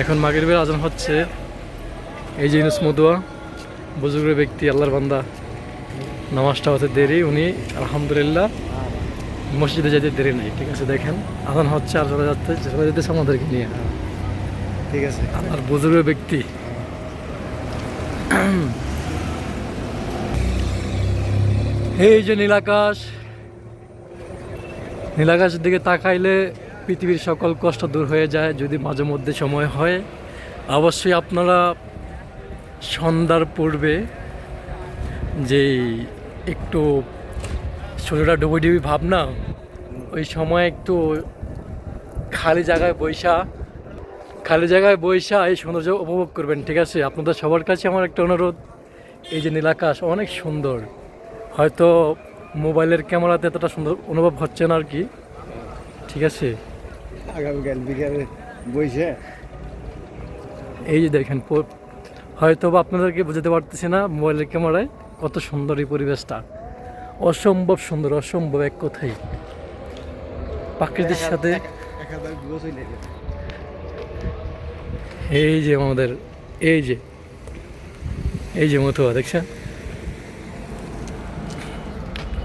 এখন মাগরিবের আজান হচ্ছে। এই যে ইউনুস মদুয়া বুজুর্গের ব্যক্তি আল্লাহর বান্দা নামাজটা হতে দেরি উনি আলহামদুলিল্লাহ মসজিদে যেতে দেরি নেই ঠিক আছে? দেখেন আজান হচ্ছে আর চলে যাচ্ছে চলে যেতেছে আমাদেরকে নিয়ে। ঠিক আছে। আর বুজুর্গের ব্যক্তি। এই যে নীলাকাশ নীলাকাশের দিকে তাকাইলে পৃথিবীর সকল কষ্ট দূর হয়ে যায় যদি মাঝে মধ্যে সময় হয়। অবশ্যই আপনারা সন্ধ্যার পূর্বে যে একটু শরীরটা ডুবি ডুবি ভাবনা, ওই সময় একটু খালি জায়গায় বৈশা খালি জায়গায় বৈশা এই সৌন্দর্য উপভোগ করবেন, ঠিক আছে? আপনাদের সবার কাছে আমার একটা অনুরোধ, এই যে নীলাকাশ অনেক সুন্দর। হয়তো মোবাইলের ক্যামেরাতে এতটা সুন্দর অনুভব হচ্ছে না আর কি, ঠিক আছে? আগামীকাল বিকালে বইছে এই যে দেখেন হয়তো বা আপনাদেরকে বুঝতে পারতেছি না মোবাইলের ক্যামেরায় কত সুন্দর এই পরিবেশটা। অসম্ভব সুন্দর, অসম্ভব এক কথাই। প্রাকৃতির সাথে এই যে আমাদের এই যে এই যে মতুয়া, দেখছেন?